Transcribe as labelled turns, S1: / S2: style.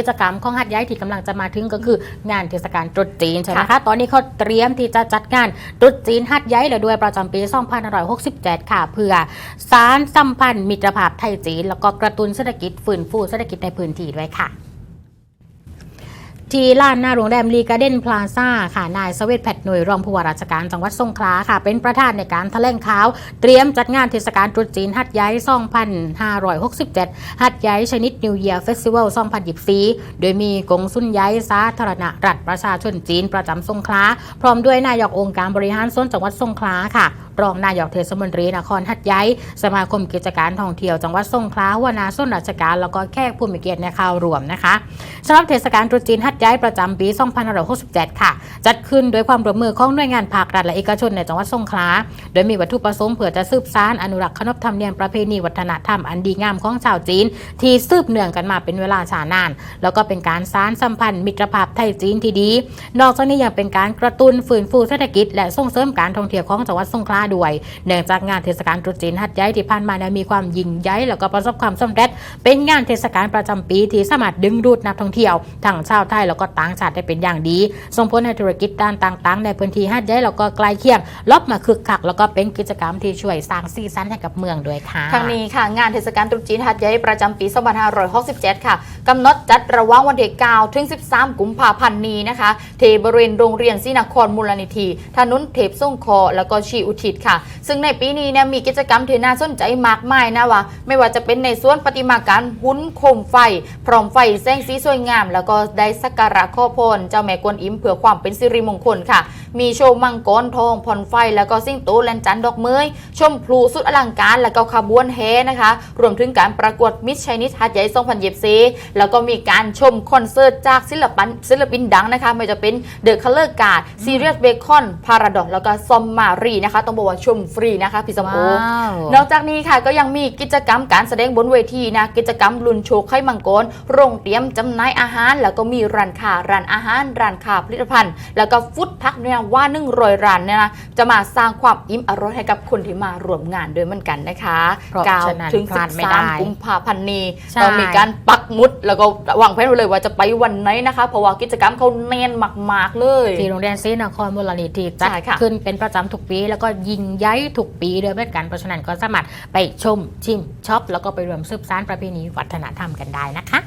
S1: กิจกรรมของหัดใหญ่ที่กำลังจะมาถึงก็คืองานเทศกาลตรุษจีนใช่ไหมคะตอนนี้เขาเตรียมที่จะจัดงานตรุษจีนหัดใหญ่เลยด้วยประจำปี 2567 ค่ะเพื่อสารสัมพันธ์มิตรภาพไทยจีนแล้วก็กระตุ้นเศรษฐกิจฟื้นฟูเศรษฐกิจในพื้นที่ด้วยค่ะ ที่ลานหน้าโรงแรมลีการ์เด้นพลาซ่าค่ะ นายสเวตแพทหน่วยรองผู้ว่าราชการจังหวัดสงขลาค่ะ เป็นประธานในการแถลงข่าว เตรียมจัดงานเทศกาลตรุษจีนหัดใหญ่2567 หัดใหญ่ชนิด New Year Festival 2024 โดยมีกงสุนใหญ่สาธารณรัฐประชาชนจีนประจำสงขลา พร้อมด้วยนายกองค์การบริหารส่วนจังหวัดสงขลาค่ะรองนายกเทศมนตรีนครหัดใหญ่สมาคมกิจการท่องเที่ยวจังหวัดสงขลาหัวหนาส่วนราชการแล้วก็แขกผู้มีเกียรติในข่าวรวมนะคะสำหรับเทศกาลตรุษจีนหัดใหญ่ประจำปี 2567 ค่ะ จัดขึ้นโดยความร่วมมือของหน่วยงานภาครัฐและเอกชนในจังหวัดสงขลา โดยมีวัตถุประสงค์เพื่อจะสืบสานอนุรักษ์ขนบธรรมเนียมประเพณีวัฒนธรรมอันดีงามของชาวจีน ที่สืบเนื่องกันมาเป็นเวลาช้านาน แล้วก็เป็นการสานสัมพันธ์มิตรภาพไทยจีนที่ดี นอกจากนี้ยังเป็นการกระตุ้นฟื้นฟูเศรษฐกิจ และส่งเสริมการท่องเที่ยวของจังหวัดสงขลาด้วย เนื่องจากงานเทศกาลตรุษจีนหัดใหญ่ที่ผ่านมาเนี่ยมีความยิ่งใหญ่แล้วก็ประสบความสำเร็จ เป็นงานเทศกาลประจำปีที่สามารถดึงดูดนักท่องเที่ยวทั้งชาวไทยแล้วก็ต่างชาติได้เป็นอย่างดี ส่งผลให้ธุรกิจด้านต่างๆ ในพื้นที่หัดใหญ่แล้วก็ใกล้เคียงลบมาคึกคัก แล้วก็เป็นกิจกรรมที่ช่วยสร้างสีสันให้กับเมืองด้วยค่ะ
S2: ทางนี้ค่ะ งานเทศกาลตรุษจีนหัดใหญ่ประจำปี 2567 ค่ะกำหนดจัดระหว่างวันที่9ถึง 13 กุมภาพันธ์นี้นะคะเทบริเวณโรงเรียนศรีนครมูลนิธิถนนเทพส่งคอ แล้วก็ชีอุทิศค่ะ ซึ่งในปีนี้เนี่ยมีกิจกรรมที่น่าสนใจมากมายนะว่าไม่ว่าจะเป็นในส่วนประติมากรรมหุ้นโคมไฟ พร้อมไฟแสงสีสวยงาม แล้วก็ได้สักการะข้อพรเจ้าแม่กวนอิมเพื่อความเป็นสิริมงคลค่ะ มีโชว์มังกรทองผ่อนไฟ แล้วก็ซิ่งโตแลนจันทร์ดอกเมยชมพลุสุดอลังการ แล้วก็ขบวนแห่นะคะ รวมถึงการประกวดมิสชัยนิสหัดใหญ่2024แล้วก็มีการชมคอนเสิร์ตจากศิลปินศิลปินดังนะคะไม่ว่าจะเป็นเดอะคัลเลอร์การ์ดซีเรียสเบคอนพาราดอกแล้วก็ซอมมารีนะคะต้องบอกว่าชมฟรีนะคะพี่สมโอ
S1: ว้าว
S2: นอกจากนี้ค่ะก็ยังมีกิจกรรมการแสดงบนเวทีนะกิจกรรมลุนโชว์ไข่มังกรโรงเตรียมจำหน่ายอาหาร แล้วก็มีร้านค้าร้านอาหารร้านค้าผลิตภัณฑ์ แล้วก็ฟุตทักเนี่ยว่านึ่งรอยร้านเนี่ยนะจะมาสร้างความอิ่มอร่อยให้กับคนที่มาร่วมงานด้วยเหมือนกันนะคะ
S1: เพราะฉะนั้น
S2: 9ถึง
S1: พลาดไม่ได้
S2: 13กุมภาพันธ์นี้
S1: ใช่
S2: เรามีการปักหมุด แล้วก็วางแผนไว้เลยว่าจะไปวันไหนนะคะเพราะว่ากิจกรรมเขาแน่นมาก ๆ เลย
S1: ที่โรงเรียนศรีนครมูลนิธิจัด
S2: ใช่ค่ะ
S1: ขึ้นเป็นประจำทุกปี แล้วก็ยิงย้ายทุกปีด้วยเหมือนกันเพราะฉะนั้นก็สามารถไปชมชิมช็อปแล้วก็ไปรวมสืบสานประเพณีวัฒนธรรมกันได้นะคะ